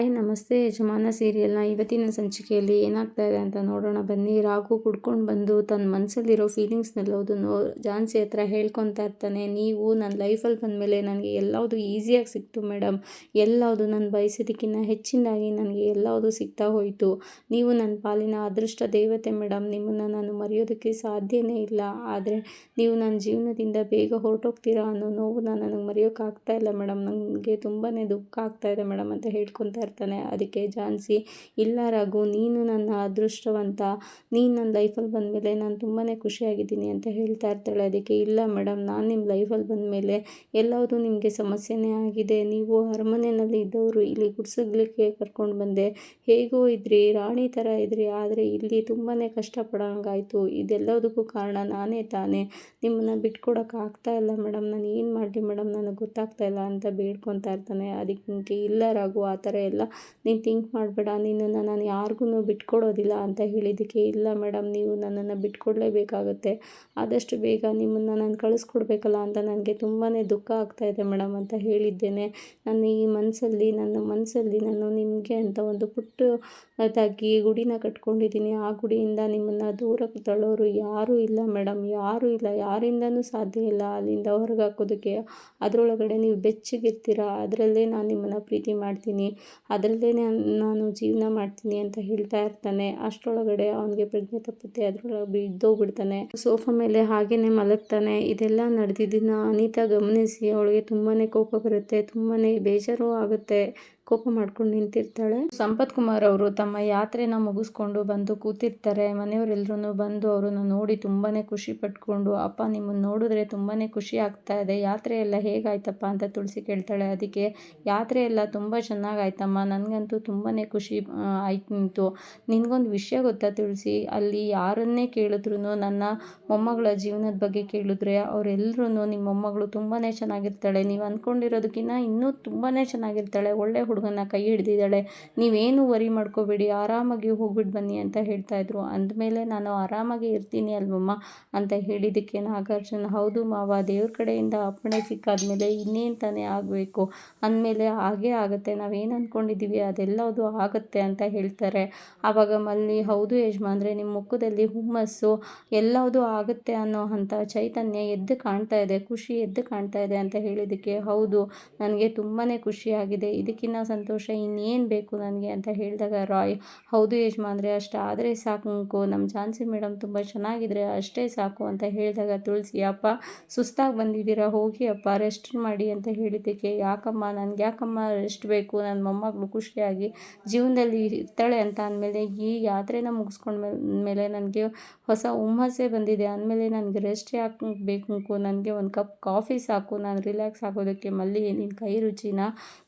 Hi ನಮಸ್ತೆ ಯಜಮಾನ ಸೀರಿಯಲ್ನ ಇವತ್ತಿನ ಸಂಚಿಕೆಯಲ್ಲಿ ಏನಾಗ್ತಾ ಇದೆ ಅಂತ ನೋಡೋಣ. ಬನ್ನಿ, ರಾಘು ಕುಡ್ಕೊಂಡು ಬಂದು ತನ್ನ ಮನಸ್ಸಲ್ಲಿರೋ ಫೀಲಿಂಗ್ಸ್ನೆಲ್ಲದನ್ನು ಜಾನ್ಸಿ ಹತ್ರ ಹೇಳ್ಕೊತಾ ಇರ್ತಾನೆ. ನೀವು ನನ್ನ ಲೈಫಲ್ಲಿ ಬಂದಮೇಲೆ ನನಗೆ ಎಲ್ಲವುದು ಈಸಿಯಾಗಿ ಸಿಕ್ತು ಮೇಡಮ್ ಎಲ್ಲವುದು ನಾನು ಬಯಸಿದ್ದಕ್ಕಿಂತ ಹೆಚ್ಚಿನದಾಗಿ ನನಗೆ ಎಲ್ಲವುದು ಸಿಗ್ತಾ ಹೋಯಿತು. ನೀವು ನನ್ನ ಪಾಲಿನ ಅದೃಷ್ಟ ದೇವತೆ ಮೇಡಮ್ ನಿಮ್ಮನ್ನು ನಾನು ಮರೆಯೋದಕ್ಕೆ ಸಾಧ್ಯನೇ ಇಲ್ಲ. ಆದರೆ ನೀವು ನನ್ನ ಜೀವನದಿಂದ ಬೇಗ ಹೊರಟೋಗ್ತೀರಾ ಅನ್ನೋ ನೋವು ನನಗೆ ಮರೆಯೋಕ್ಕಾಗ್ತಾ ಇಲ್ಲ ಮೇಡಮ್ ನನಗೆ ತುಂಬಾ ದುಃಖ ಆಗ್ತಾ ಇದೆ ಮೇಡಮ್ ಅಂತ ಹೇಳ್ಕೊತಾ ಇರ್ತಾನೆ ಅದಕ್ಕೆ ಝಾನ್ಸಿ ಇಲ್ಲ ರಘು, ನೀನು ನನ್ನ ಅದೃಷ್ಟವಂತ. ನೀನು ನನ್ನ ಲೈಫಲ್ಲಿ ಬಂದಮೇಲೆ ನಾನು ತುಂಬಾ ಖುಷಿಯಾಗಿದ್ದೀನಿ ಅಂತ ಹೇಳ್ತಾ ಇರ್ತಾಳೆ. ಅದಕ್ಕೆ, ಇಲ್ಲ ಮೇಡಮ್, ನಾನು ನಿಮ್ಮ ಲೈಫಲ್ಲಿ ಬಂದಮೇಲೆ ಎಲ್ಲವೂ ನಿಮಗೆ ಸಮಸ್ಯೆನೇ ಆಗಿದೆ. ನೀವು ಅರಮನೆಯಲ್ಲಿ ಇದ್ದವರು, ಇಲ್ಲಿ ಗುಡ್ಸಗ್ಲಿಕ್ಕೆ ಕರ್ಕೊಂಡು ಬಂದೆ. ಹೇಗೋ ಇದ್ರಿ, ರಾಣಿ ಥರ ಇದ್ರಿ, ಆದರೆ ಇಲ್ಲಿ ತುಂಬಾ ಕಷ್ಟಪಡೋಂಗಾಯಿತು. ಇದೆಲ್ಲದಕ್ಕೂ ಕಾರಣ ನಾನೇ ತಾನೇ. ನಿಮ್ಮನ್ನು ಬಿಟ್ಕೊಡೋಕೆ ಆಗ್ತಾ ಇಲ್ಲ ಮೇಡಮ್. ನಾನು ಏನು ಮಾಡಲಿ ಮೇಡಮ್? ನನಗೆ ಗೊತ್ತಾಗ್ತಾ ಇಲ್ಲ ಅಂತ ಬೇಡ್ಕೊತಾ ಇರ್ತಾನೆ. ಅದಕ್ಕೆ, ಇಲ್ಲ ರಘು, ಆ ಥರ ಎಲ್ಲ ನೀನು ಥಿಂಕ್ ಮಾಡಬೇಡ, ನಿನ್ನನ್ನು ನಾನು ಯಾರಿಗೂ ಬಿಟ್ಕೊಡೋದಿಲ್ಲ ಅಂತ ಹೇಳಿದ್ದಕ್ಕೆ ಇಲ್ಲ ಮೇಡಮ್ ನೀವು ನನ್ನನ್ನು ಬಿಟ್ಕೊಡ್ಲೇಬೇಕಾಗುತ್ತೆ. ಆದಷ್ಟು ಬೇಗ ನಿಮ್ಮನ್ನು ನಾನು ಕಳಿಸ್ಕೊಡ್ಬೇಕಲ್ಲ ಅಂತ ನನಗೆ ತುಂಬಾ ದುಃಖ ಆಗ್ತಾಯಿದೆ ಮೇಡಮ್ ಅಂತ ಹೇಳಿದ್ದೇನೆ. ನಾನು ಈ ಮನಸ್ಸಲ್ಲಿ ನನ್ನ ಮನಸ್ಸಲ್ಲಿ ನಾನು ನಿಮಗೆ ಅಂತ ಒಂದು ಪುಟ್ಟದಾಗಿ ಗುಡಿನ ಕಟ್ಕೊಂಡಿದ್ದೀನಿ. ಆ ಗುಡಿಯಿಂದ ನಿಮ್ಮನ್ನು ದೂರಕ್ಕೆ ತಳ್ಳೋರು ಯಾರೂ ಇಲ್ಲ ಮೇಡಮ್ ಯಾರೂ ಇಲ್ಲ, ಯಾರಿಂದನೂ ಸಾಧ್ಯ ಇಲ್ಲ ಅಲ್ಲಿಂದ ಹೊರಗೆ ಹಾಕೋದಕ್ಕೆ ಅದರೊಳಗಡೆ ನೀವು ಬೆಚ್ಚಗಿರ್ತೀರ, ಅದರಲ್ಲೇ ನಾನು ನಿಮ್ಮನ್ನು ಪ್ರೀತಿ ಮಾಡ್ತೀನಿ. ಅದರಲ್ಲೇ ನಾನು ಜೀವನ ಮಾಡ್ತೀನಿ ಅಂತ ಹೇಳ್ತಾ ಇರ್ತಾನೆ. ಅಷ್ಟರೊಳಗಡೆ ಅವನಿಗೆ ಪ್ರಜ್ಞೆ ತಪ್ಪುತ್ತೆ, ಅದರೊಳಗೆ ಬಿದ್ದೋಗ್ಬಿಡ್ತಾನೆ ಸೋಫಾ ಮೇಲೆ ಹಾಗೇನೆ ಮಲಗ್ತಾನೆ. ಇದೆಲ್ಲ ನಡೆದಿದ್ದನ್ನ ಅನಿತಾ ಗಮನಿಸಿ ಅವಳಿಗೆ ತುಂಬಾ ಕೋಪ ಬರುತ್ತೆ ತುಂಬಾ ಬೇಜಾರು ಆಗುತ್ತೆ. ಕೋಪ ಮಾಡ್ಕೊಂಡು ನಿಂತಿರ್ತಾಳೆ. ಸಂಪತ್ ಕುಮಾರ್ ಅವರು ತಮ್ಮ ಯಾತ್ರೆನ ಮುಗಿಸ್ಕೊಂಡು ಬಂದು ಕೂತಿರ್ತಾರೆ. ಮನೆಯವರೆಲ್ಲರೂ ಬಂದು ಅವರನ್ನು ನೋಡಿ ತುಂಬಾ ಖುಷಿ ಪಟ್ಕೊಂಡು, ಅಪ್ಪ, ನಿಮ್ಮನ್ನು ನೋಡಿದ್ರೆ ತುಂಬಾ ಖುಷಿ ಆಗ್ತಾ ಇದೆ. ಯಾತ್ರೆ ಎಲ್ಲ ಹೇಗಾಯ್ತಪ್ಪ? ಅಂತ ತುಳಸಿ ಕೇಳ್ತಾಳೆ. ಅದಕ್ಕೆ, ಯಾತ್ರೆ ಎಲ್ಲ ತುಂಬ ಚೆನ್ನಾಗಾಯ್ತಮ್ಮ. ನನಗಂತೂ ತುಂಬಾ ಖುಷಿ ಆಯ್ತು ನಿನಗೊಂದು ವಿಷಯ ಗೊತ್ತಾ ತುಳಸಿ? ಅಲ್ಲಿ ಯಾರನ್ನೇ ಕೇಳಿದ್ರು ನನ್ನ ಮೊಮ್ಮಗಳ ಜೀವನದ ಬಗ್ಗೆ ಕೇಳಿದ್ರೆ ಅವರೆಲ್ಲರೂ ನಿಮ್ಮ ಮೊಮ್ಮಗಳು ತುಂಬಾ ಚೆನ್ನಾಗಿರ್ತಾಳೆ. ನೀವು ಅಂದ್ಕೊಂಡಿರೋದಕ್ಕಿಂತ ಇನ್ನೂ ತುಂಬಾ ಚೆನ್ನಾಗಿರ್ತಾಳೆ. ಒಳ್ಳೆ ಹುಡುಗನ ಕೈ ಹಿಡ್ದಿದ್ದಾಳೆ. ನೀವೇನು ವರಿ ಮಾಡ್ಕೋಬೇಡಿ, ಆರಾಮಾಗಿ ಹೋಗ್ಬಿಟ್ಟು ಬನ್ನಿ ಅಂತ ಹೇಳ್ತಾಯಿದ್ರು ಅಂದಮೇಲೆ ನಾನು ಆರಾಮಾಗಿ ಇರ್ತೀನಿ ಅಲ್ವಮ್ಮ ಅಂತ ಹೇಳಿದ್ದಕ್ಕೆ ನಾಗಾರ್ಜುನ, ಹೌದು ಮಾವ, ದೇವ್ರ ಕಡೆಯಿಂದ ಅಪ್ಪಣೆ ಸಿಕ್ಕಾದ್ಮೇಲೆ ಇನ್ನೇನು ತಾನೇ ಆಗಬೇಕು? ಅಂದಮೇಲೆ, ಹಾಗೇ ಆಗುತ್ತೆ, ನಾವೇನು ಅಂದ್ಕೊಂಡಿದ್ದೀವಿ ಅದೆಲ್ಲದು ಆಗುತ್ತೆ ಅಂತ ಹೇಳ್ತಾರೆ. ಆವಾಗ ಮಲ್ಲಿ, ಹೌದು ಯಜಮಾನ್ರೆ ನಿಮ್ಮ ಮುಖದಲ್ಲಿ ಹುಮ್ಮಸ್ಸು, ಎಲ್ಲವುದು ಆಗುತ್ತೆ ಅನ್ನೋ ಅಂಥ ಚೈತನ್ಯ ಎದ್ದು ಕಾಣ್ತಾ ಇದೆ, ಖುಷಿ ಎದ್ದು ಕಾಣ್ತಾ ಇದೆ ಅಂತ ಹೇಳಿದ್ದಕ್ಕೆ, ಹೌದು, ನನಗೆ ತುಂಬಾ ಖುಷಿಯಾಗಿದೆ. ಇದಕ್ಕಿಂತ ಸಂತೋಷ, ಇನ್ನೇನು ಬೇಕು ನನಗೆ ಅಂತ ಹೇಳಿದಾಗ, ರಾಯ್, ಹೌದು ಯಜಮಾನ್ರೆ, ಅಷ್ಟೇ ಆದರೆ ಸಾಕು ನಮ್ಮ ಝಾನ್ಸಿ ಮೇಡಮ್ ತುಂಬ ಚೆನ್ನಾಗಿದ್ರೆ ಅಷ್ಟೇ ಸಾಕು ಅಂತ ಹೇಳಿದಾಗ, ತುಳಸಿ, ಅಪ್ಪ, ಸುಸ್ತಾಗಿ ಬಂದಿದ್ದೀರಾ, ಹೋಗಿ ಅಪ್ಪ ರೆಸ್ಟ್ ಮಾಡಿ ಅಂತ ಹೇಳಿದ್ದಕ್ಕೆ, ಯಾಕಮ್ಮ, ನನಗೆ ಯಾಕಮ್ಮ ರೆಸ್ಟ್ ಬೇಕು? ನನ್ನ ಮೊಮ್ಮಗಳು ಖುಷಿಯಾಗಿ ಜೀವನದಲ್ಲಿ ಇರ್ತಾಳೆ ಅಂತ ಅಂದಮೇಲೆ, ಈ ಯಾತ್ರೆನ ಮುಗಿಸ್ಕೊಂಡ ಮೇಲೆ ನನಗೆ ಹೊಸ ಹುಮ್ಮಸ್ಸೆ ಬಂದಿದೆ. ಅಂದಮೇಲೆ ನನಗೆ ರೆಸ್ಟ್ ಯಾಕೆ ಬೇಕು ನನಗೆ ಒಂದು ಕಪ್ ಕಾಫಿ ಸಾಕು, ನಾನು ರಿಲ್ಯಾಕ್ಸ್ ಆಗೋದಕ್ಕೆ ಮಲ್ಲಿ ನಿನ್ನ ಕೈ ರುಚಿನ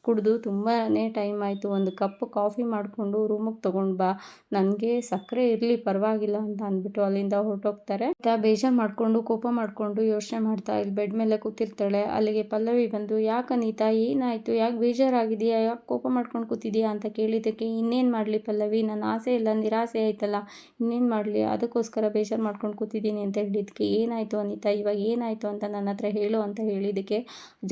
ಕುಡಿದು ತುಂಬಾ ಟೈಮ್ ಆಯಿತು. ಒಂದು ಕಪ್ ಕಾಫಿ ಮಾಡಿಕೊಂಡು ರೂಮಿಗೆ ತೊಗೊಂಡು ಬಾ. ನನಗೆ ಸಕ್ಕರೆ ಇರಲಿ, ಪರವಾಗಿಲ್ಲ ಅಂತ ಅಂದ್ಬಿಟ್ಟು ಅಲ್ಲಿಂದ ಹೊರಟೋಗ್ತಾರೆ. ಬೇಜಾರು ಮಾಡಿಕೊಂಡು, ಕೋಪ ಮಾಡಿಕೊಂಡು ಯೋಚನೆ ಮಾಡ್ತಾ ಇಲ್ಲಿ ಬೆಡ್ ಮೇಲೆ ಕೂತಿರ್ತಾಳೆ. ಅಲ್ಲಿಗೆ ಪಲ್ಲವಿ ಬಂದು, ಯಾಕೆ ಅನಿತಾ ಏನಾಯಿತು? ಯಾಕೆ ಬೇಜಾರಾಗಿದೆಯಾ ಯಾಕೆ ಕೋಪ ಮಾಡ್ಕೊಂಡು ಕೂತಿದೆಯಾ ಅಂತ ಕೇಳಿದ್ದಕ್ಕೆ, ಇನ್ನೇನು ಮಾಡಲಿ ಪಲ್ಲವಿ? ನನ್ನ ಆಸೆ ಇಲ್ಲ, ನಿರಾಸೆ ಆಯ್ತಲ್ಲ. ಇನ್ನೇನು ಮಾಡಲಿ? ಅದಕ್ಕೋಸ್ಕರ ಬೇಜಾರು ಮಾಡ್ಕೊಂಡು ಕೂತಿದ್ದೀನಿ ಅಂತ ಹೇಳಿದ್ದಕ್ಕೆ, ಏನಾಯಿತು ಅನಿತಾ? ಇವಾಗ ಏನಾಯಿತು ಅಂತ ನನ್ನ ಹತ್ರ ಹೇಳು ಅಂತ ಹೇಳಿದ್ದಕ್ಕೆ,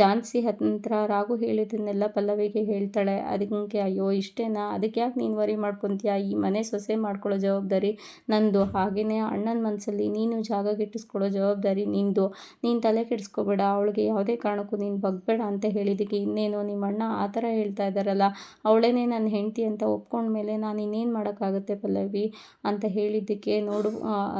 ಜಾನ್ಸಿ ಹತ್ರ ರಾಗು ಹೇಳಿದ್ದನ್ನೆಲ್ಲ ಪಲ್ಲವಿಗೆ ಹೇಳ್ತಾಳೆ. ಅದಕ್ಕೆ ಅಯ್ಯೋ, ಇಷ್ಟೇನಾ? ಅದಕ್ಕೆ ಯಾಕೆ ನೀನು ವರಿ ಮಾಡ್ಕೊತೀಯ? ಈ ಮನೆ ಸೊಸೆ ಮಾಡ್ಕೊಳ್ಳೋ ಜವಾಬ್ದಾರಿ ನಂದು. ಹಾಗೆಯೇ ಅಣ್ಣನ ಮನಸ್ಸಲ್ಲಿ ನೀನು ಜಾಗ ಗಿಟ್ಟಿಸ್ಕೊಳ್ಳೋ ಜವಾಬ್ದಾರಿ ನಿಂದು. ನೀನು ತಲೆ ಕೆಡಿಸ್ಕೋಬೇಡ. ಅವಳಿಗೆ ಯಾವುದೇ ಕಾರಣಕ್ಕೂ ನೀನು ಬಗ್ಬೇಡ ಅಂತ ಹೇಳಿದ್ದಕ್ಕೆ ಇನ್ನೇನು ನಿಮ್ಮ ಅಣ್ಣ ಆ ಥರ ಹೇಳ್ತಾ ಇದ್ದಾರಲ್ಲ? ಅವಳೇನೇ ನನ್ನ ಹೆಂಡತಿ ಅಂತ ಒಪ್ಕೊಂಡ್ಮೇಲೆ ನಾನು ಇನ್ನೇನು ಮಾಡೋಕ್ಕಾಗುತ್ತೆ ಪಲ್ಲವಿ? ಅಂತ ಹೇಳಿದ್ದಕ್ಕೆ ನೋಡು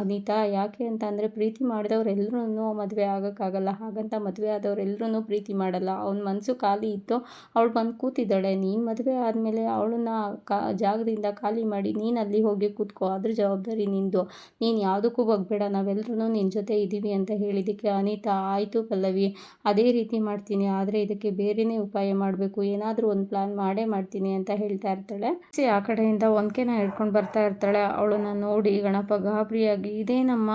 ಅನಿತಾ, ಯಾಕೆ ಅಂತ ಅಂದರೆ ಪ್ರೀತಿ ಮಾಡಿದವ್ರೆಲ್ಲರೂ ಮದುವೆ ಆಗೋಕ್ಕಾಗಲ್ಲ. ಹಾಗಂತ ಮದುವೆ ಆದವರೆಲ್ಲರೂ ಪ್ರೀತಿ ಮಾಡಲ್ಲ. ಅವನ ಮನಸ್ಸು ಖಾಲಿ ಇತ್ತು. ಅವಳು ಬಂದು ಕೂತಿದ್ದಾಳೆ. ನೀನು ಮದುವೆ ಆದಮೇಲೆ ಅವಳನ್ನ ಕಾ, ಜಾಗದಿಂದ ಖಾಲಿ ಮಾಡಿ, ನೀನು ಅಲ್ಲಿ ಹೋಗಿ ಕೂತ್ಕೋ, ಅದ್ರ ಜವಾಬ್ದಾರಿ ನಿಂದು. ನೀನು ಯಾವುದಕ್ಕೂ ಹೋಗ್ಬೇಡ ನಾವೆಲ್ಲರೂ ನಿನ್ನ ಜೊತೆ ಇದ್ದೀವಿ ಅಂತ ಹೇಳಿದ್ದಕ್ಕೆ ಅನಿತಾ, ಆಯಿತು ಪಲ್ಲವಿ, ಅದೇ ರೀತಿ ಮಾಡ್ತೀನಿ, ಆದರೆ ಇದಕ್ಕೆ ಬೇರೆಯೇ ಉಪಾಯ ಮಾಡಬೇಕು, ಏನಾದರೂ ಒಂದು ಪ್ಲಾನ್ ಮಾಡೇ ಮಾಡ್ತೀನಿ ಅಂತ ಹೇಳ್ತಾ ಇರ್ತಾಳೆ. ಆ ಕಡೆಯಿಂದ ಒಂದ್ಕೆನ ಹಿಡ್ಕೊಂಡು ಬರ್ತಾ ಇರ್ತಾಳೆ. ಅವಳನ್ನ ನೋಡಿ ಗಣಪ ಗಾಬರಿಯಾಗಿ, ಇದೇ ನಮ್ಮ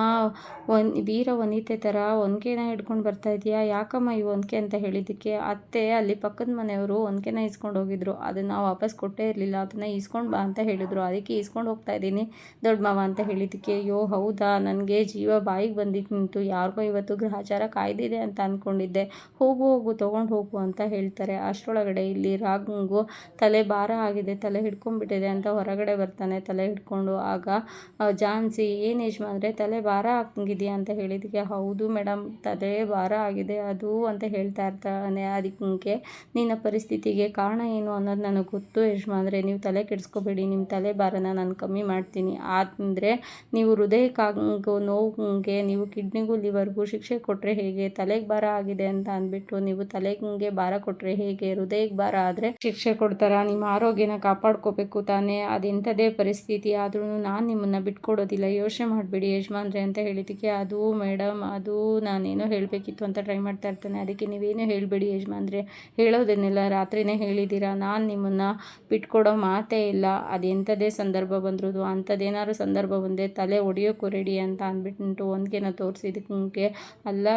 ಒನ್ ವೀರ ವನಿತೆ ಥರ ಒನ್ಕೆನ ಹಿಡ್ಕೊಂಡು ಬರ್ತಾ ಇದೆಯಾ? ಯಾಕಮ್ಮ ಈ ಒನ್ಕೆ ಅಂತ ಹೇಳಿದ್ದಕ್ಕೆ, ಅತ್ತೆ, ಅಲ್ಲಿ ಪಕ್ಕದ ಮನೆಯವರು ಒನ್ಕೆನ ಇಸ್ಕೊಂಡು ಹೋಗಿದ್ರು. ಅದನ್ನು ವಾಪಸ್ ಕೊಟ್ಟೇ ಇರಲಿಲ್ಲ. ಅದನ್ನು ಈಸ್ಕೊಂಡು ಬಾ ಅಂತ ಹೇಳಿದ್ರು. ಅದಕ್ಕೆ ಈಸ್ಕೊಂಡು ಹೋಗ್ತಾ ಇದ್ದೀನಿ. ದೊಡ್ಡ ಮಾವ ಅಂತ ಹೇಳಿದ್ದಕ್ಕೆ ಅಯ್ಯೋ, ಹೌದಾ? ನನಗೆ ಜೀವ ಬಾಯಿಗೆ ಬಂದಿತ್ತು ನಿಂತು ಯಾರಿಗೋ ಇವತ್ತು ಗ್ರಹಚಾರ ಕಾಯ್ದಿದೆ ಅಂತ ಅಂದ್ಕೊಂಡಿದ್ದೆ ಹೋಗು ಹೋಗು, ತೊಗೊಂಡು ಹೋಗು ಅಂತ ಹೇಳ್ತಾರೆ. ಅಷ್ಟರೊಳಗಡೆ ಇಲ್ಲಿ ರಾಗಂಗು ತಲೆ ಭಾರ ಆಗಿದೆ. ತಲೆ ಹಿಡ್ಕೊಂಡ್ಬಿಟ್ಟಿದೆ ಅಂತ ಹೊರಗಡೆ ಬರ್ತಾನೆ ತಲೆ ಹಿಡ್ಕೊಂಡು. ಆಗ ಜಾನ್ಸಿ, ಏನು ಯಜಮಾನ್ರೆ, ತಲೆ ಭಾರ ಆಗ್ತಿದೆಯಾ ಅಂತ ಹೇಳಿದ್ದಕ್ಕೆ ಹೌದು ಮೇಡಮ್ ತಲೆ ಭಾರ ಆಗಿದೆ. ಅದು ಅಂತ ಹೇಳ್ತಾ ಇರ್ತಾನೆ ಅದಕ್ಕೆ ನಿನ್ನ ಪರಿಸ್ಥಿತಿಗೆ ಕಾರಣ ಏನು ಅನ್ನೋದು ನನಗೆ ಗೊತ್ತು ಯಜಮಾನ್ರೆ, ನೀವು ತಲೆ ಕೆಡಿಸ್ಕೋಬೇಡಿ ನಿಮ್ಮ ತಲೆ ಭಾರನ ನಾನು ಕಮ್ಮಿ ಮಾಡ್ತೀನಿ. ಆದರೆ ನೀವು ಹೃದಯಕ್ಕಾಗೋ ನೋವಿಗೆ, ನೀವು ಕಿಡ್ನಿಗೂ ಲಿವರ್ಗೂ ಶಿಕ್ಷೆ ಕೊಟ್ಟರೆ ಹೇಗೆ? ತಲೆಗೆ ಭಾರ ಆಗಿದೆ ಅಂತ ಅಂದ್ಬಿಟ್ಟು ನೀವು ತಲೆಗೆ ಭಾರ ಕೊಟ್ಟರೆ ಹೇಗೆ? ಹೃದಯಕ್ಕೆ ಭಾರ ಆದರೆ ಶಿಕ್ಷೆ ಕೊಡ್ತಾರಾ, ನಿಮ್ಮ ಆರೋಗ್ಯನ ಕಾಪಾಡ್ಕೋಬೇಕು ತಾನೇ? ಅದೆಂಥದೇ ಪರಿಸ್ಥಿತಿ. ಆದ್ರೂ ನಾನು ನಿಮ್ಮನ್ನು ಬಿಟ್ಕೊಡೋದಿಲ್ಲ. ಯೋಚನೆ ಮಾಡಬೇಡಿ ಯಜಮಾನ್ರೆ ಅಂತ ಹೇಳಿದ್ದಕ್ಕೆ ಅದು ಮೇಡಮ್, ಅದು ನಾನೇನೋ ಹೇಳಬೇಕಿತ್ತು ಅಂತ ಟ್ರೈ ಮಾಡ್ತಾ ಇರ್ತಾನೆ. ಅದಕ್ಕೆ ನೀವೇನು ಹೇಳಬೇಡಿ ಯಜಮಾನ್ರೆ. ಹೇಳೋದನ್ನೆಲ್ಲ ರಾತ್ರಿನೇ ಹೇಳಿದ್ದೀರಾ ನಾನು ನಿಮ್ಮನ್ನು ಬಿಟ್ಕೊಡೋ ಮಾತೇ ಇಲ್ಲ. ಅದೆಂಥದೇ ಸಂದರ್ಭ ಬಂದ್ರು ಅಂಥದ್ದೇನಾದ್ರು ಸಂದರ್ಭ ಬಂದರೆ ತಲೆ ಒಡೆಯೋಕ್ಕೂ ರೆಡಿ ಅಂತ ಅಂದ್ಬಿಟ್ಟು ಒಂದ್ಕೆನ ತೋರಿಸಿದಕ್ಕೆ ಅಲ್ಲ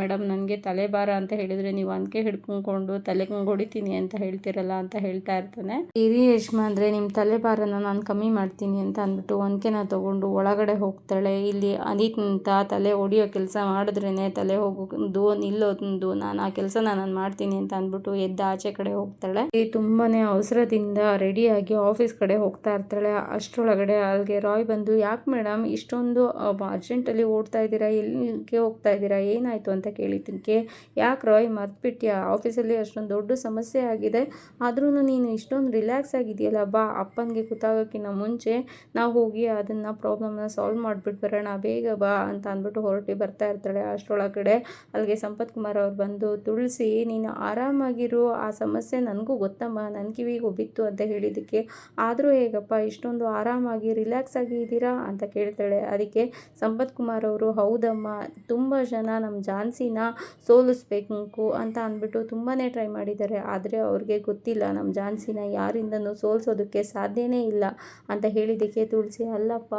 ಮೇಡಮ್ ನನಗೆ ತಲೆ ಭಾರ ಅಂತ ಹೇಳಿದರೆ ನೀವು ಅಂದ್ಕೆ ಹಿಡ್ಕೊಂಡು ತಲೆ ಹೊಡಿತೀನಿ ಅಂತ ಹೇಳ್ತಿರಲ್ಲ ಅಂತ ಹೇಳ್ತಾ ಇರ್ತಾನೆ. ಇರಿ ಯಜಮಾನ್ರೆ ನಿಮ್ಮ ತಲೆ ನಾನು ಕಮ್ಮಿ ಮಾಡ್ತೀನಿ ಅಂತ ಅಂದ್ಬಿಟ್ಟು ಒಂದ್ಕೆನ ತೊಗೊಂಡು ಒಳಗಡೆ ಹೋಗ್ತಾಳೆ. ಇಲ್ಲಿ ಅನಿತ ತಲೆ ಹೊಡಿಯೋ ಕೆಲಸ ಮಾಡಿದ್ರೇ ತಲೆ ಹೋಗೋದು ನಿಲ್ಲೋದು ನಾನು ಆ ಕೆಲಸನ ನಾನು ಮಾಡ್ತೀನಿ ಅಂತ ಅಂದ್ಬಿಟ್ಟು ಎದ್ದ ಆಚೆ ಕಡೆ ಹೋಗ್ತಾಳೆ. ಈ ತುಂಬಾನೇ ಅವಸರದಿಂದ ರೆಡಿಯಾಗಿ ಆಫೀಸ್ ಕಡೆ ಹೋಗ್ತಾ ಇರ್ತಾಳೆ. ಅಷ್ಟರೊಳಗಡೆ ಅಲ್ಲಿಗೆ ರಾಯ್ ಬಂದು, ಯಾಕೆ ಮೇಡಮ್ ಇಷ್ಟೊಂದು ಅರ್ಜೆಂಟಲ್ಲಿ ಓಡ್ತಾ ಇದ್ದೀರಾ? ಎಲ್ಲಿಗೆ ಹೋಗ್ತಾ ಇದ್ದೀರಾ? ಏನಾಯಿತು ಅಂತ ಕೇಳಿದ್ದಕ್ಕೆ ಯಾಕೆ ರಾಯ್ ಮರ್ತ್ಬಿಟ್ಯಾ? ಆಫೀಸಲ್ಲಿ ಅಷ್ಟೊಂದು ದೊಡ್ಡ ಸಮಸ್ಯೆ ಆಗಿದೆ. ಆದ್ರೂ ನೀನು ಇಷ್ಟೊಂದು ರಿಲ್ಯಾಕ್ಸ್ ಆಗಿದೆಯಲ್ಲ, ಬಾ, ಅಪ್ಪನಿಗೆ ಗೊತ್ತಾಗೋಕ್ಕಿಂತ ಮುಂಚೆ ನಾವು ಹೋಗಿ ಅದನ್ನು ಪ್ರಾಬ್ಲಮ್ನ ಸಾಲ್ವ್ ಮಾಡಿಬಿಟ್ಟು ಬರೋಣ. ಬೇಗ ಬಾ ಅಂತ ಅಂದ್ಬಿಟ್ಟು ಹೊರಟಿ ಬರ್ತಾ ಇರ್ತಾಳೆ. ಅಷ್ಟರೊಳಗಡೆ ಅಲ್ಲಿಗೆ ಸಂಪತ್ ಕುಮಾರ್ ಅವ್ರು ಬಂದು, ತುಳಸಿ, ನೀನು ಆರಾಮಾಗಿರೋ. ಆ ಸಮಸ್ಯೆ ನನಗೂ ಗೊತ್ತಮ್ಮ ನನ್ನ ಕಿವಿಗೆ ಒಬ್ಬಿತ್ತು ಅಂತ ಹೇಳಿದ್ದಕ್ಕೆ, ಆದರೂ ಹೇಗಪ್ಪ, ಇಷ್ಟೊಂದು ಆರಾಮಾಗಿ, ರಿಲ್ಯಾಕ್ಸ್ ಆಗಿ ಇದ್ದೀರಾ? ಅಂತ ಕೇಳ್ತಾಳೆ. ಅದಕ್ಕೆ ಸಂಪತ್ ಕುಮಾರ್ ಅವರು, ಹೌದಮ್ಮ, ತುಂಬ ಜನ ನಮ್ಮ ಝಾನ್ಸಿನ ಸೋಲಿಸ್ಬೇಕು ಅಂತ ಅಂದ್ಬಿಟ್ಟು ತುಂಬಾ ಟ್ರೈ ಮಾಡಿದ್ದಾರೆ. ಆದರೆ ಅವ್ರಿಗೆ ಗೊತ್ತಿಲ್ಲ ನಮ್ಮ ಝಾನ್ಸಿನ ಯಾರಿಂದನೂ ಸೋಲಿಸೋದಕ್ಕೆ ಸಾಧ್ಯನೇ ಇಲ್ಲ ಅಂತ ಹೇಳಿದ್ದಕ್ಕೆ ತುಳಸಿ, ಅಲ್ಲಪ್ಪ,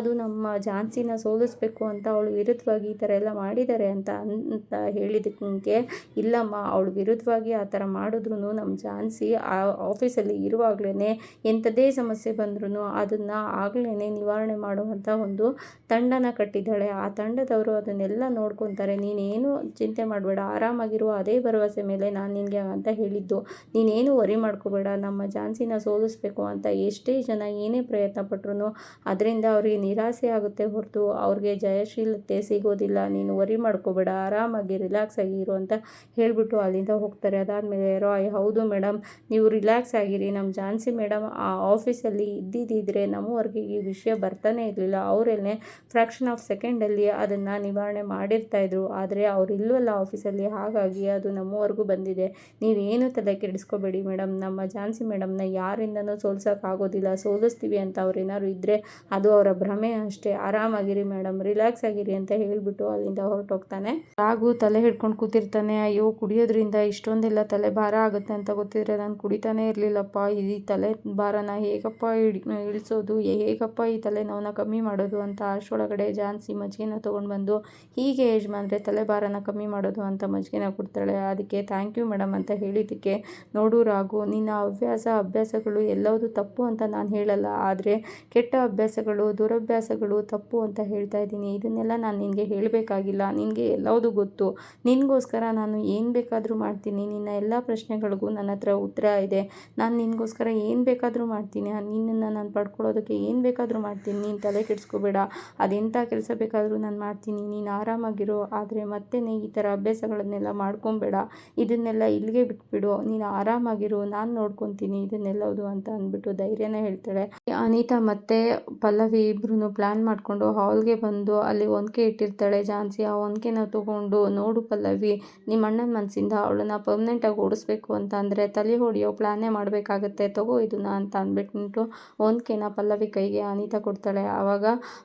ಅದು ನಮ್ಮ ಝಾನ್ಸಿನ ಸೋಲಿಸ್ಬೇಕು ಅಂತ ಅವಳು ವಿರುದ್ಧವಾಗಿ ಈ ಥರ ಎಲ್ಲ ಮಾಡಿದ್ದಾರೆ ಅಂತ ಅಂತ ಹೇಳಿದ್ದಕ್ಕೆ, ಇಲ್ಲಮ್ಮ, ಅವಳು ವಿರುದ್ಧವಾಗಿ ಆ ಥರ ಮಾಡಿದ್ರು ನಮ್ಮ ಝಾನ್ಸಿ ಆ ಆಫೀಸಲ್ಲಿ ಇರುವಾಗಲೇ ಎಂಥದೇ ಸಮಸ್ಯೆ ಬಂದ್ರೂ ಅದನ್ನು ಆಗಲೇ ನಿವಾರಣೆ ಮಾಡುವಂಥ ಒಂದು ತಂಡನ ಕಟ್ಟಿದ್ದಾಳೆ. ಆ ತಂಡದವರು ಅದನ್ನೆಲ್ಲ ನೋಡ್ಕೊತಾರೆ. ನೀನೇನು ಚಿಂತೆ ಮಾಡಬೇಡ. ಆರಾಮಾಗಿರುವ ಅದೇ ಭರವಸೆ ಮೇಲೆ ನಾನು ನಿನಗೆ ಅಂತ ಹೇಳಿದ್ದು. ನೀನೇನು ವರಿ ಮಾಡ್ಕೋಬೇಡ. ನಮ್ಮ ಝಾನ್ಸಿನ ಸೋಲಿಸ್ಬೇಕು ಅಂತ ಎಷ್ಟೇ ಜನ ಏನೇ ಪ್ರಯತ್ನ ಪಟ್ರು ಅದರಿಂದ ಅವರಿಗೆ ನಿರಾಸೆ ಆಗುತ್ತೆ ಹೊರತು ಅವ್ರಿಗೆ ಜಯಶೀಲತೆ ಸಿಗೋದಿಲ್ಲ. ನೀನು ವರಿ ಮಾಡ್ಕೋಬೇಡ. ಆರಾಮಾಗಿ ರಿಲ್ಯಾಕ್ಸ್ ಆಗಿ ಇರು ಅಂತ ಹೇಳಿಬಿಟ್ಟು ಅಲ್ಲಿಂದ ಹೋಗ್ತಾರೆ. ಅದಾದಮೇಲೆ ರಾಯ್, ಹೌದು ಮೇಡಮ್ ನೀವು ರಿಲ್ಯಾಕ್ಸ್ ಆಗಿರಿ. ನಮ್ಮ ಝಾನ್ಸಿ ಮೇಡಮ್ ಆ ಆಫೀಸಲ್ಲಿ ಇದ್ದಿದ್ದಿದ್ರೆ ನಮ್ಮವರೆಗೆ ಈ ವಿಷಯ ಬರ್ತಾನೆ ಇರಲಿಲ್ಲ. ಅವರೇನೆ ಫ್ರ್ಯಾಕ್ಷನ್ ಆಫ್ ಸೆಕೆಂಡಲ್ಲಿ ಅದನ್ನು ನಿವಾರಣೆ ಮಾಡಿರ್ತಾಯಿದ್ರು ಆದರೆ ಅವ್ರು ಇಲ್ಲವಲ್ಲ ಆಫೀಸಲ್ಲಿ. ಹಾಗಾಗಿ ಅದು ನಮ್ಮವರೆಗೂ ಬಂದಿದೆ. ನೀವೇನು ತಲೆ ಕೆಡಿಸ್ಕೋಬೇಡಿ ಮೇಡಮ್. ನಮ್ಮ ಝಾನ್ಸಿ ಮೇಡಮ್ನ ಯಾರಿಂದನೂ ಸೋಲ್ಸೋಕ್ಕಾಗೋದಿಲ್ಲ ಸೋಲಿಸ್ತೀವಿ ಅಂತ ಅವ್ರು ಏನಾದ್ರು ಇದ್ದರೆ ಅದು ಅವರ ಭ್ರಮೆ ಅಷ್ಟೇ. ಆರಾಮಾಗಿರಿ ಮೇಡಮ್. ರಿಲ್ಯಾಕ್ಸ್ ಆಗಿರಿ ಅಂತ ಹೇಳಿಬಿಟ್ಟು ಅಲ್ಲಿಂದ ಹೊರಟೋಗ್ತಾನೆ. ರಾಗು ತಲೆ ಹಿಡ್ಕೊಂಡು ಕೂತಿರ್ತಾನೆ. ಅಯ್ಯೋ, ಕುಡಿಯೋದ್ರಿಂದ ಇಷ್ಟೊಂದೆಲ್ಲ ತಲೆ ಭಾರ ಆಗುತ್ತೆ ಅಂತ ಗೊತ್ತಿದ್ರೆ ನಾನು ಕುಡಿತಾನೇ ಇರಲಿಲ್ಲಪ್ಪ, ಈ ತಲೆ ಭಾರನ ಹೇಗಪ್ಪ ಇಡಿ ಇಳಿಸೋದು ಹೇಗಪ್ಪ ಈ ತಲೆನೋವನ್ನ ಕಮ್ಮಿ ಮಾಡೋದು ಅಂತ ಅಷ್ಟರೊಳಗಡೆ ಜಾನ್ಸಿ ಮಜ್ಜಿಗೆನ ತೊಗೊಂಡು ಬಂದು ಹೀಗೆ ಯಜಮಾನ್ರೆ ತಲೆ ಭಾರನ ಕಮ್ಮಿ ಮಾಡೋದು ಅಂತ ಮಜ್ಜಿಗೆನ ಕೊಡ್ತಾಳೆ. ಅದಕ್ಕೆ ಥ್ಯಾಂಕ್ ಯು ಮೇಡಮ್ ಅಂತ ಹೇಳಿದ್ದಕ್ಕೆ, ನೋಡು ರಾಗು ನಿನ್ನ ಹವ್ಯಾಸ, ಅಭ್ಯಾಸಗಳು ಎಲ್ಲವುದು ತಪ್ಪು ಅಂತ ನಾನು ಹೇಳಲ್ಲ, ಆದರೆ ಕೆಟ್ಟ ಅಭ್ಯಾಸಗಳು, ದುರಭ್ಯಾಸಗಳು ತಪ್ಪು ಅಂತ ಹೇಳ್ತಾ ಇದ್ದೀನಿ. ಇದನ್ನೆಲ್ಲ ನಾನು ನಿನಗೆ ಹೇಳಬೇಕಾಗಿಲ್ಲ, ನಿನಗೆ ಎಲ್ಲವುದು ಗೊತ್ತು. ನಿನಗೋಸ್ಕರ ನಾನು ಏನು ಬೇಕಾದರೂ ಮಾಡ್ತೀನಿ. ನಿನ್ನ ಎಲ್ಲ ಪ್ರಶ್ನೆಗಳಿಗೂ ನನ್ನ ಹತ್ರ ಉತ್ತರ ಇದೆ. ನಾನು ನಿನಗೋಸ್ಕರ ಏನು ಬೇಕಾದರೂ ಮಾಡ್ತೀನಿ. ನಿನ್ನನ್ನು ನಾನು ಪಡ್ಕೊಳ್ಳೋದಕ್ಕೆ ಏನು ಬೇಕಾದರೂ ಮಾಡ್ತೀನಿ. ನೀನು ತಲೆ ಕೆಡಿಸ್ಕೋಬೇಡ. ಅದೆಂಥ ಕೆಲಸ ಬೇಕಾದರೂ ನಾನು ಮಾಡ್ತೀನಿ. ನೀನು ಆರಾಮಾಗಿರು, ಆದರೆ ಮತ್ತೆ ಈ ಥರ ಅಭ್ಯಾಸಗಳನ್ನೆಲ್ಲ ಮಾಡ್ಕೊಬೇಡ. ಇದನ್ನೆಲ್ಲ ಇಲ್ಲಿಗೆ ಬಿಟ್ಬಿಡು. ನೀನು ಆರಾಮಾಗಿರು, ನಾನು ನೋಡ್ಕೊತೀನಿ. ಇದನ್ನೆಲ್ಲವುದು ಅಂತ ಅಂದ್ಬಿಟ್ಟು ಧೈರ್ಯನ ಹೇಳ್ತಾಳೆ. ಅನಿತಾ ಮತ್ತೆ ಪಲ್ಲವಿ ಇಬ್ರು ಪ್ಲ್ಯಾನ್ ಮಾಡಿಕೊಂಡು ಹಾಲ್ಗೆ ಬಂದು ಅಲ್ಲಿ ಒನಕೆ ಇಟ್ಟಿರ್ತಾಳೆ. ಝಾನ್ಸಿ ಆ ಒನಕೆನ ತಗೊಂಡು, ನೋಡು ಪಲ್ಲವಿ ನಿಮ್ಮ ಅಣ್ಣನ ಮನಸ್ಸಿಂದ ಅವಳನ್ನ ಪರ್ಮನೆಂಟಾಗಿ ಓಡಿಸ್ಬೇಕು ಅಂತ ಅಂದರೆ ತಲೆ ಹೊಡೆಯೋ ಪ್ಲ್ಯಾನೇ ಮಾಡಬೇಕಾಗತ್ತೆ, ತಗೋ ಇದನ್ನ ಅಂತ ಅಂದ್ಬಿಟ್ಟು ಒನಕೆನ ಪಲ್ಲವಿ ಕೈಗೆ ಅನಿತಾ ಕೊಡ್ತಾಳೆ. ಆವಾಗ,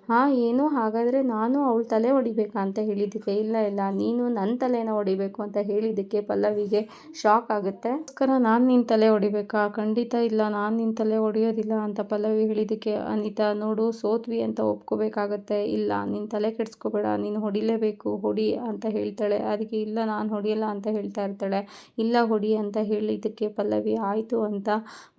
ಹಾಂ, ಏನು ಹಾಗಾದರೆ ನಾನು ಅವಳ ತಲೆ ಹೊಡಿಬೇಕಾ ಅಂತ ಹೇಳಿದ್ದಕ್ಕೆ? ಇಲ್ಲ ಇಲ್ಲ, ನೀನು ನನ್ನ ತಲೆನ ಹೊಡಿಬೇಕು ಅಂತ ಹೇಳಿದ್ದಕ್ಕೆ ಪಲ್ಲವಿಗೆ ಶಾಕ್ ಆಗುತ್ತೆ. ಅದಕ್ಕೋಸ್ಕರ ನಾನು ನಿನ್ನ ತಲೆ ಹೊಡಿಬೇಕಾ? ಖಂಡಿತ ಇಲ್ಲ, ನಾನು ನಿನ್ನ ತಲೆ ಹೊಡೆಯೋದಿಲ್ಲ ಅಂತ ಪಲ್ಲವಿ ಹೇಳಿದ್ದಕ್ಕೆ ಅನಿತಾ, ನೋಡು, ಸೋತ್ವಿ ಅಂತ ಒಪ್ಕೋಬೇಕಾಗತ್ತೆ. ಇಲ್ಲ ನಿನ್ನ ತಲೆ ಕೆಡಿಸ್ಕೋಬೇಡ, ನೀನು ಹೊಡಿಲೇಬೇಕು, ಹೊಡಿ ಅಂತ ಹೇಳ್ತಾಳೆ. ಅದಕ್ಕೆ, ಇಲ್ಲ, ನಾನು ಹೊಡಿಯಲ್ಲ ಅಂತ ಹೇಳ್ತಾ ಇರ್ತಾಳೆ. ಇಲ್ಲ, ಹೊಡಿ ಅಂತ ಹೇಳಿದ್ದಕ್ಕೆ ಪಲ್ಲವಿ ಆಯಿತು ಅಂತ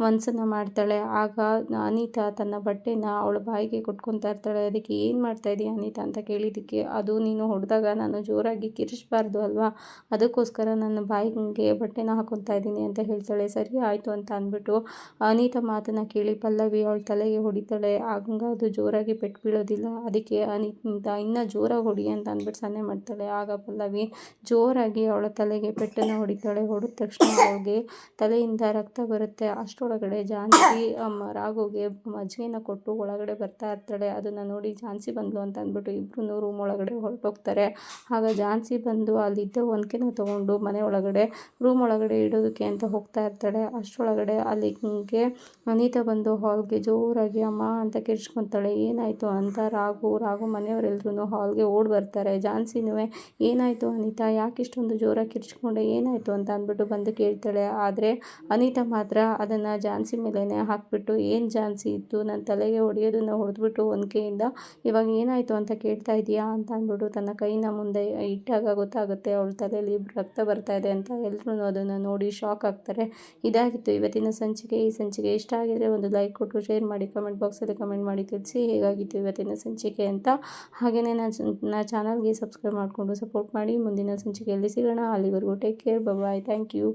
ಮನಸ್ಸನ್ನು ಮಾಡ್ತಾಳೆ. ಆಗ ಅನಿತಾ ತನ್ನ ಬಟ್ಟೆನ ಅವಳ ಬಾಯಿಗೆ ಕೊಟ್ಕೊತಾ ಇರ್ತಾಳೆ. ಅದಕ್ಕೆ ಏನು ಮಾಡ್ತಾ ಇದೀಯ ಅನಿತಾ? ಅಂತ ಕೇಳಿದ್ದಕ್ಕೆ, ಅದು ನೀನು ಹೊಡೆದಾಗ ನಾನು ಜೋರಾಗಿ ಕಿರಿಸ್ಬಾರ್ದು ಅಲ್ವಾ? ಅದಕ್ಕೋಸ್ಕರ ನನ್ನ ಬಾಯಿಗೆ ಬಟ್ಟೆನ ಹಾಕೊತಾ ಇದ್ದೀನಿ ಅಂತ ಹೇಳ್ತಾಳೆ. ಸರಿ ಆಯಿತು ಅಂತ ಅಂದ್ಬಿಟ್ಟು ಅನಿತಾ ಮಾತನ್ನು ಕೇಳಿ ಪಲ್ಲವಿ ಅವಳ ತಲೆಗೆ ಹೊಡಿತಾಳೆ. ಆಗಂಗ ಅದು ಜೋರಾಗಿ ಪೆಟ್ಟು ಬೀಳೋದಿಲ್ಲ. ಅದಕ್ಕೆ ಅನಿತಾ, ಇನ್ನೂ ಜೋರಾಗಿ ಹೊಡಿ ಅಂತ ಅಂದ್ಬಿಟ್ಟು ಸನ್ನೆ ಮಾಡ್ತಾಳೆ. ಆಗ ಪಲ್ಲವಿ ಜೋರಾಗಿ ಅವಳ ತಲೆಗೆ ಪೆಟ್ಟನ್ನು ಹೊಡಿತಾಳೆ. ಹೊಡೆದ ತಕ್ಷಣ ಅವಳಿಗೆ ತಲೆಯಿಂದ ರಕ್ತ ಬರುತ್ತೆ. ಅಷ್ಟರೊಳಗಡೆ ಜಾನ್ಸಿ ರಾಘುಗೆ ಮಜ್ಜಿಗೆನ ಕೊಟ್ಟು ಒಳಗಡೆ ಬರ್ತಾ ಇರ್ತಾಳೆ. ಅದನ್ನು ನೋಡಿ ಝಾನ್ಸಿ ಬಂದಳು ಅಂತ ಅಂದ್ಬಿಟ್ಟು ಇಬ್ಬರೂ ರೂಮ್ ಒಳಗಡೆ ಹೊರಟೋಗ್ತಾರೆ. ಆಗ ಝಾನ್ಸಿ ಬಂದು ಅಲ್ಲಿದ್ದ ಒನಕೆನ ತೊಗೊಂಡು ಮನೆ ಒಳಗಡೆ ರೂಮ್ ಒಳಗಡೆ ಇಡೋದಕ್ಕೆ ಅಂತ ಹೋಗ್ತಾ ಇರ್ತಾಳೆ. ಅಷ್ಟರೊಳಗಡೆ ಅಲ್ಲಿಗೆ ಅನಿತಾ ಬಂದು ಹಾಲ್ಗೆ ಜೋರಾಗಿ, ಅಮ್ಮ ಅಂತ ಕಿರ್ಚ್ಕೊತಾಳೆ ಏನಾಯಿತು ಅಂತ ರಾಘು ರಾಘು ಮನೆಯವರೆಲ್ಲರೂ ಹಾಲ್ಗೆ ಓಡಿ ಬರ್ತಾರೆ. ಝಾನ್ಸಿನೂ ಏನಾಯಿತು ಅನಿತಾ? ಯಾಕೆ ಇಷ್ಟೊಂದು ಜೋರಾಗಿ ಕಿರ್ಚ್ಕೊಂಡೆ ಏನಾಯಿತು? ಅಂತ ಅಂದ್ಬಿಟ್ಟು ಬಂದು ಕೇಳ್ತಾಳೆ. ಆದರೆ ಅನಿತಾ ಮಾತ್ರ ಅದನ್ನು ಜಾನ್ಸಿ ಮೇಲೇ ಹಾಕಿಬಿಟ್ಟು ಏನು ಜಾನ್ಸಿ ಇತ್ತು ನನ್ನ ತಲೆಗೆ ಹೊಡೆಯೋದನ್ನು ಹೊಡೆದ್ಬಿಟ್ಟು ಒನಕೆಯಿಂದ ಇವಾಗ ಏನಾಯಿತು ಅಂತ ಕೇಳ್ತಾ ಇದೆಯಾ ಅಂತ ಅಂದ್ಬಿಟ್ಟು ತನ್ನ ಕೈನ ಮುಂದೆ ಇಟ್ಟಾಗ ಗೊತ್ತಾಗುತ್ತೆ ಅವಳ ತಲೆಯಲ್ಲಿ ರಕ್ತ ಬರ್ತಾ ಇದೆ ಅಂತ ಎಲ್ಲರೂ ಅದನ್ನು ನೋಡಿ ಶಾಕ್ ಆಗ್ತಾರೆ. ಇದಾಗಿತ್ತು ಇವತ್ತಿನ ಸಂಚಿಕೆ. ಈ ಸಂಚಿಕೆ ಇಷ್ಟ ಆಗಿದರೆ ಒಂದು ಲೈಕ್ ಕೊಟ್ಟು ಶೇರ್ ಮಾಡಿ ಕಮೆಂಟ್ ಬಾಕ್ಸಲ್ಲಿ ಕಮೆಂಟ್ ಮಾಡಿ ತಿಳಿಸಿ ಹೇಗಾಗಿತ್ತು ಇವತ್ತಿನ ಸಂಚಿಕೆ ಅಂತ. ಹಾಗೆಯೇ ನನ್ನ ಚಾನಲ್ಗೆ ಸಬ್ಸ್ಕ್ರೈಬ್ ಮಾಡಿಕೊಂಡು ಸಪೋರ್ಟ್ ಮಾಡಿ ಮುಂದಿನ ಸಂಚಿಕೆಯಲ್ಲಿ ಸಿಗೋಣ. ಅಲ್ಲಿವರೆಗೂ take care bye thank you